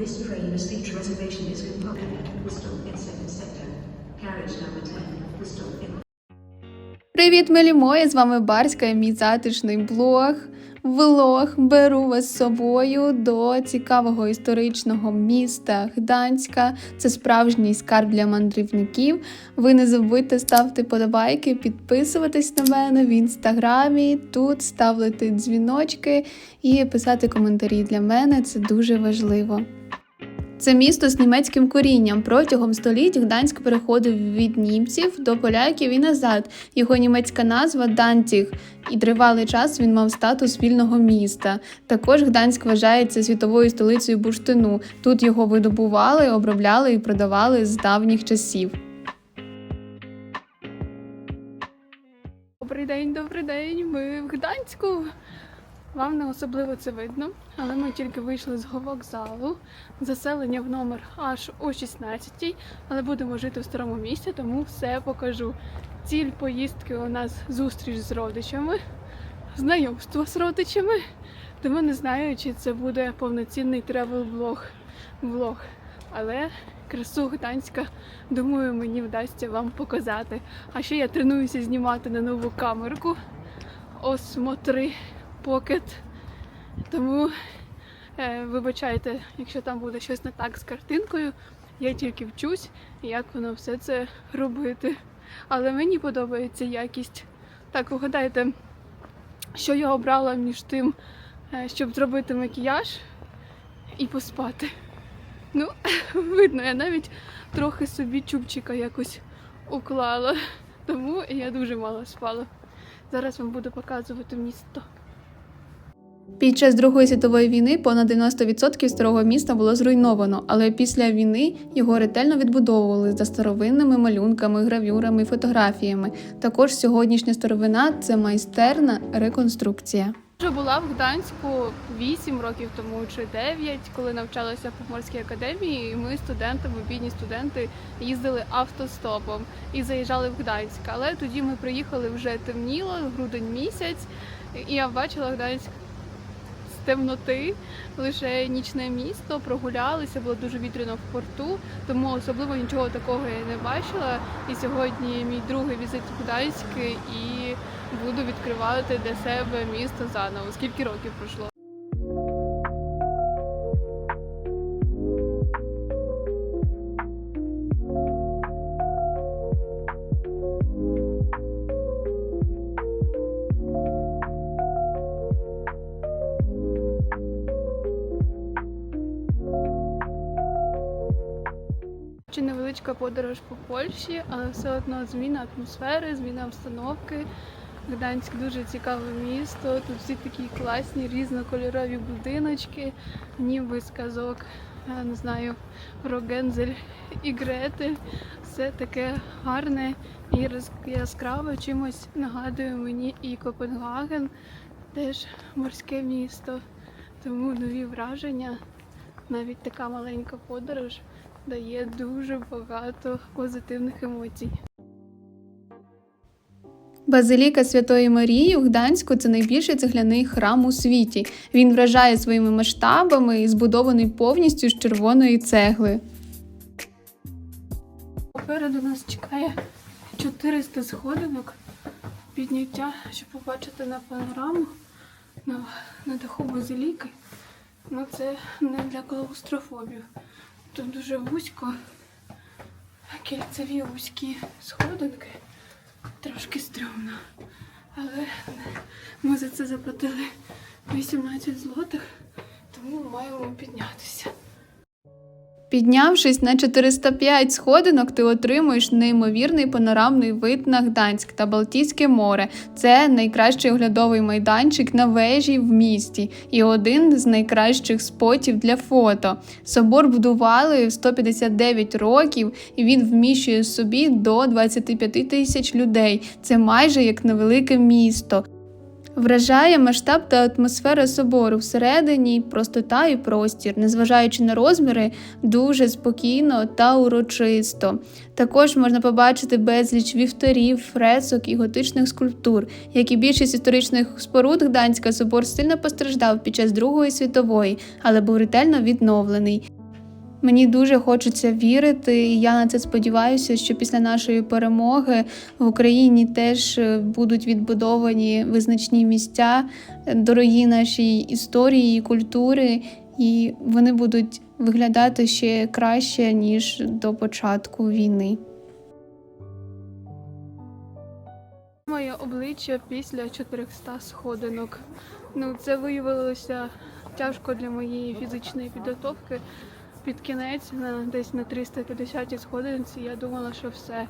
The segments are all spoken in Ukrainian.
This train estate reservation is compartment Bristol in second sector. Carriage number 10, Bristol in Привіт, милі мої! З вами Барська і мій затишний блог. Влог беру вас з собою до цікавого історичного міста Гданська. Це справжній скарб для мандрівників. Ви не забудьте ставити подобайки, підписуватись на мене в інстаграмі, тут ставити дзвіночки і писати коментарі. Для мене це дуже важливо. Це місто з німецьким корінням. Протягом століть Гданськ переходив від німців до поляків і назад. Його німецька назва Дантіг, і тривалий час він мав статус вільного міста. Також Гданськ вважається світовою столицею бурштину. Тут його видобували, обробляли і продавали з давніх часів. Добрий день, добрий день. Ми в Гданську. Вам не особливо це видно, але ми тільки вийшли з вокзалу. Заселення в номер аж о 16 але будемо жити в старому місті, тому все покажу. Ціль поїздки у нас зустріч з родичами, знайомство з родичами. Тому не знаю, чи це буде повноцінний тревел-блог. Влог. Але красу Гданська, думаю, мені вдасться вам показати. А ще я тренуюся знімати на нову камерку Osmo 3 Pocket. Тому е, вибачайте, якщо там буде щось не так з картинкою. Я тільки вчусь, як воно все це робити. Але мені подобається якість. Так, вгадайте, що я обрала між тим, е, щоб зробити макіяж і поспати. Ну, видно, я навіть трохи собі чубчика якось уклала. Тому я дуже мало спала. Зараз вам буду показувати місто. Під час Другої світової війни понад 90% старого міста було зруйновано, але після війни його ретельно відбудовували за старовинними малюнками, гравюрами, фотографіями. Також сьогоднішня старовина це майстерна реконструкція. Вже була в Гданську 8 років тому чи 9, коли навчалася в Поморській академії. І ми, студенти, бідні студенти, їздили автостопом і заїжджали в Гданськ. Але тоді ми приїхали вже темніло, грудень місяць, і я бачила Гданськ темноти, лише нічне місто, прогулялися, було дуже вітряно в порту, тому особливо нічого такого я не бачила. І сьогодні мій другий візит в Гданськ і буду відкривати для себе місто заново. Скільки років пройшло? Подорож по Польщі, але все одно зміна атмосфери, зміна обстановки. Гданськ дуже цікаве місто. Тут всі такі класні різнокольорові будиночки, ніби з казок, я не знаю, про Гензель і Гретель. Все таке гарне і яскраве. Чимось нагадує мені і Копенгаген, теж морське місто. Тому нові враження, навіть така маленька подорож дає дуже багато позитивних емоцій. Базиліка Святої Марії у Гданську це найбільший цегляний храм у світі. Він вражає своїми масштабами і збудований повністю з червоної цегли. Попереду нас чекає 400 сходинок підняття, щоб побачити на панораму на, на даху базиліки. Ну це не для клаустрофобів. Тут дуже вузько, кільцеві вузькі сходинки. Трошки стрьомно. Але ми за це заплатили 18 злотих, тому маємо піднятися. Піднявшись на 405 сходинок, ти отримуєш неймовірний панорамний вид на Гданськ та Балтійське море. Це найкращий оглядовий майданчик на вежі в місті і один з найкращих спотів для фото. Собор будували в 159 років, і він вміщує собі до 25 тисяч людей. Це майже як невелике місто. Вражає масштаб та атмосфера собору всередині, простота і простір, незважаючи на розміри, дуже спокійно та урочисто. Також можна побачити безліч вівторів, фресок і готичних скульптур. Як і більшість історичних споруд Гданська, собор сильно постраждав під час Другої світової, але був ретельно відновлений. Мені дуже хочеться вірити, і я на це сподіваюся, що після нашої перемоги в Україні теж е, будуть відбудовані визначні місця, е, дорогі нашій історії і культури, і вони будуть виглядати ще краще ніж до початку війни. Моє обличчя після 400 сходинок. Ну, це виявилося тяжко для моєї фізичної підготовки. Під кінець, на, десь на 350 сходинці, я думала, що все.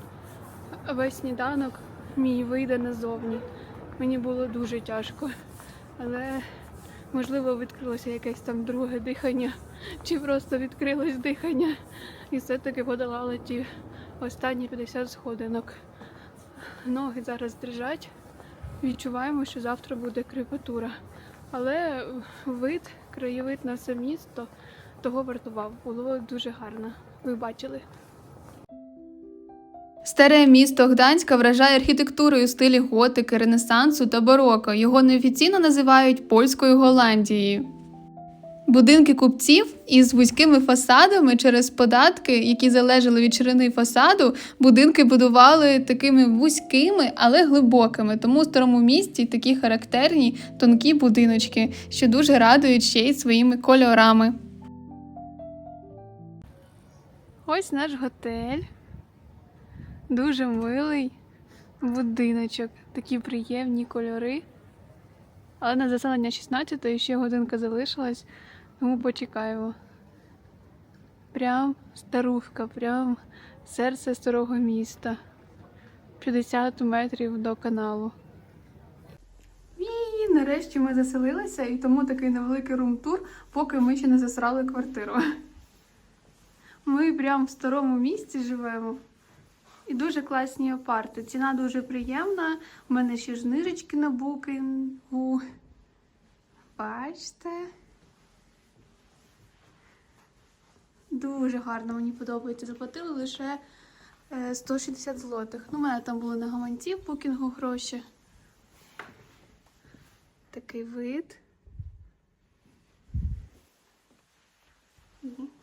Весь сніданок мій вийде назовні. Мені було дуже тяжко. Але можливо відкрилося якесь там друге дихання, чи просто відкрилось дихання. І все-таки подолала ті останні 50 сходинок. Ноги зараз дрижать. Відчуваємо, що завтра буде крепатура. Але вид, краєвид на це місто того вартував. Було дуже гарно. Ви бачили. Старе місто Гданська вражає архітектурою у стилі готики, ренесансу та бароко. Його неофіційно називають польською Голландією. Будинки купців із вузькими фасадами через податки, які залежали від ширини фасаду, будинки будували такими вузькими, але глибокими. Тому у старому місті такі характерні тонкі будиночки, що дуже радують ще й своїми кольорами. Ось наш готель. Дуже милий будиночок. Такі приємні кольори. Але на заселення 16 і ще годинка залишилась, тому почекаємо. Прям старушка, прям серце старого міста. 50 метрів до каналу. І нарешті ми заселилися, і тому такий невеликий рум-тур, поки ми ще не засрали квартиру. Ми прямо в старому місці живемо. І дуже класні апарти. Ціна дуже приємна. У мене ще ж на букінгу. Бачите? Дуже гарно мені подобається. Заплатили лише е, 160 злотих. Ну, у мене там були на гаманці в букінгу гроші. Такий вид.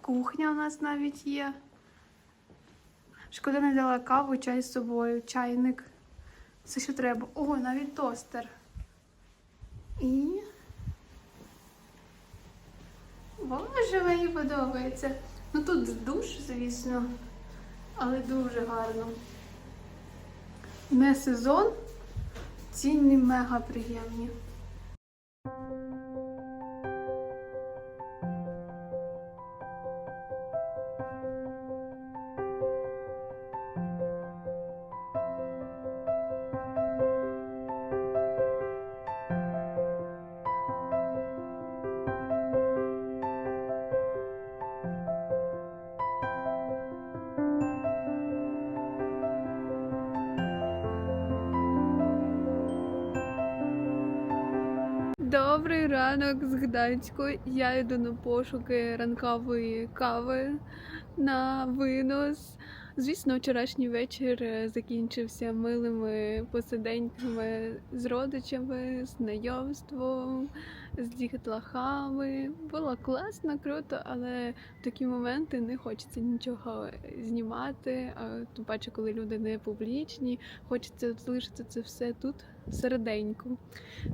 Кухня у нас навіть є. Шкода не взяла каву, чай з собою, чайник. Все, що треба. О, навіть тостер. І. Боже, мені подобається. Ну тут душ, звісно, але дуже гарно. Не сезон, ціни мега приємні. Добрий ранок з Гданську. Я йду на пошуки ранкової кави на винос. Звісно, вчорашній вечір е, закінчився милими посиденьками з родичами, знайомством, з дітлахами. Було класно, круто, але в такі моменти не хочеться нічого знімати. А тим паче, коли люди не публічні, хочеться залишити це все тут середенько.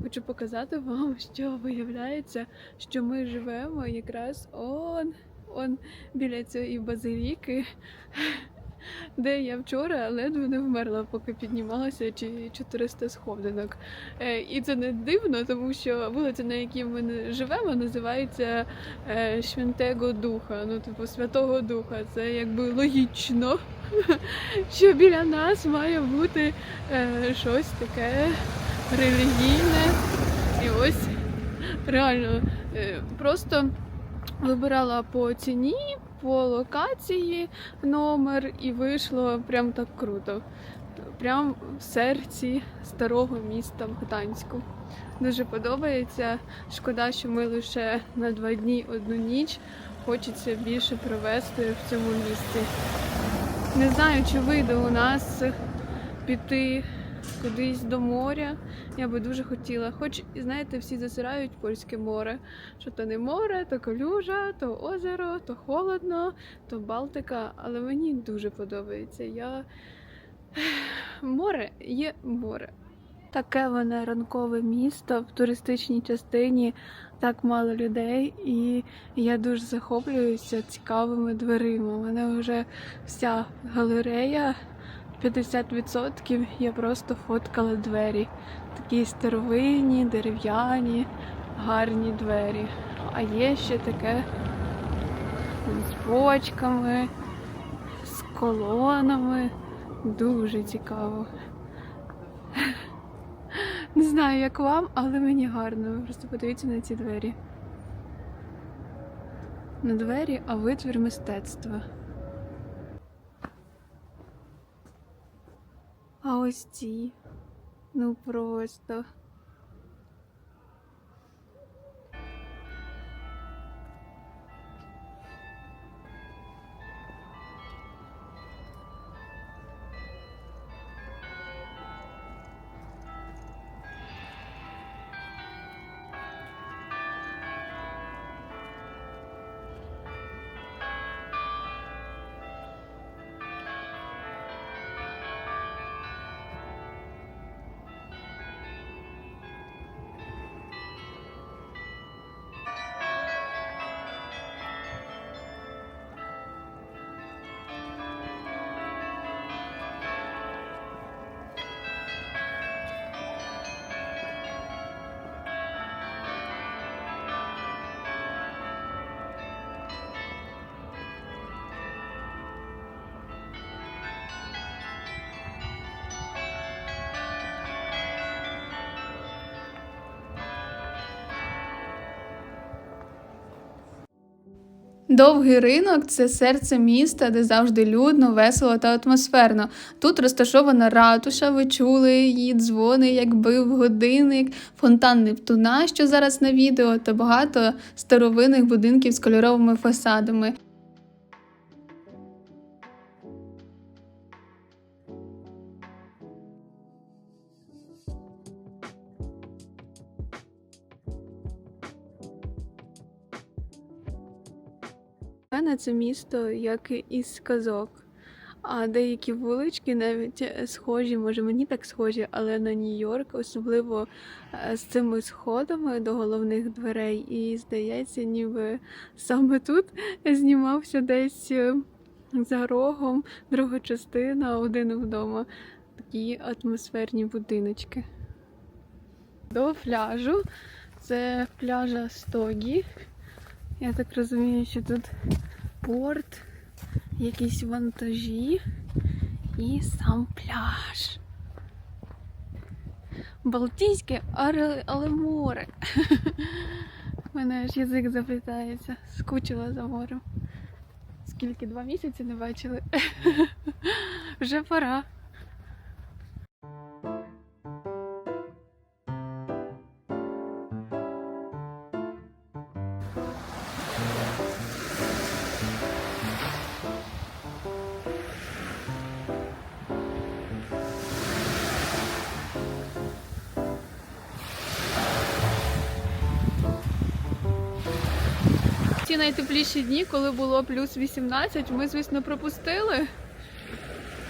Хочу показати вам, що виявляється, що ми живемо якраз он, он біля цієї базиліки, де я вчора ледве не вмерла, поки піднімалася чи 400 сходинок. Е, І це не дивно, тому що вулиця, на якій ми живемо, називається е, Швентего Духа, ну типу Святого Духа. Це якби логічно, що біля нас має бути е, щось таке релігійне. І ось реально просто вибирала по ціні, по локації номер і вийшло прям так круто. Прям в серці старого міста в Гданську. Дуже подобається. Шкода, що ми лише на два дні одну ніч. Хочеться більше провести в цьому місці. Не знаю, чи вийде у нас піти кудись до моря. Я би дуже хотіла. Хоч, знаєте, всі засирають польське море. Що то не море, то колюжа, то озеро, то холодно, то Балтика. Але мені дуже подобається. Я... Море є море. Таке воно ранкове місто в туристичній частині, так мало людей, і я дуже захоплююся цікавими дверима. У мене вже вся галерея 50% я просто фоткала двері. Такі старовинні, дерев'яні, гарні двері. А є ще таке з бочками, з колонами. Дуже цікаво. Не знаю, як вам, але мені гарно. Ви Просто подивіться на ці двері. На двері, а витвір мистецтва. А ось ці. Ну просто. Довгий ринок це серце міста, де завжди людно, весело та атмосферно. Тут розташована ратуша, ви чули її дзвони, як бив годинник, фонтан Нептуна, що зараз на відео, та багато старовинних будинків з кольоровими фасадами. Мене це місто як із казок. А деякі вулички навіть е, схожі, може мені так схожі, але на Нью-Йорк, особливо е, з цими сходами до головних дверей. І здається, ніби саме тут знімався десь е, за рогом друга частина один вдома. Такі атмосферні будиночки. До пляжу. Це пляжа Стогі. Я так розумію, що тут порт, якісь вантажі і сам пляж. Балтійське, але, море. У мене аж язик заплітається. Скучила за морем. Скільки два місяці не бачили. Вже пора. Ті найтепліші дні, коли було плюс 18, ми, звісно, пропустили.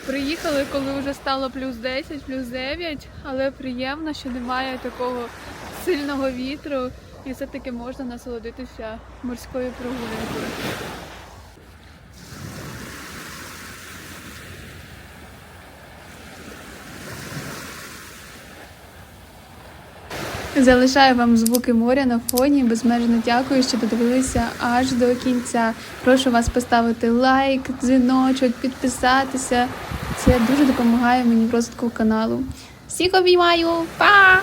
Приїхали, коли вже стало плюс 10, плюс 9, але приємно, що немає такого сильного вітру і все-таки можна насолодитися морською прогулянкою. Залишаю вам звуки моря на фоні. Безмежно дякую, що додивилися аж до кінця. Прошу вас поставити лайк, дзвіночок, підписатися. Це дуже допомагає мені в розвитку каналу. Всіх обіймаю, па!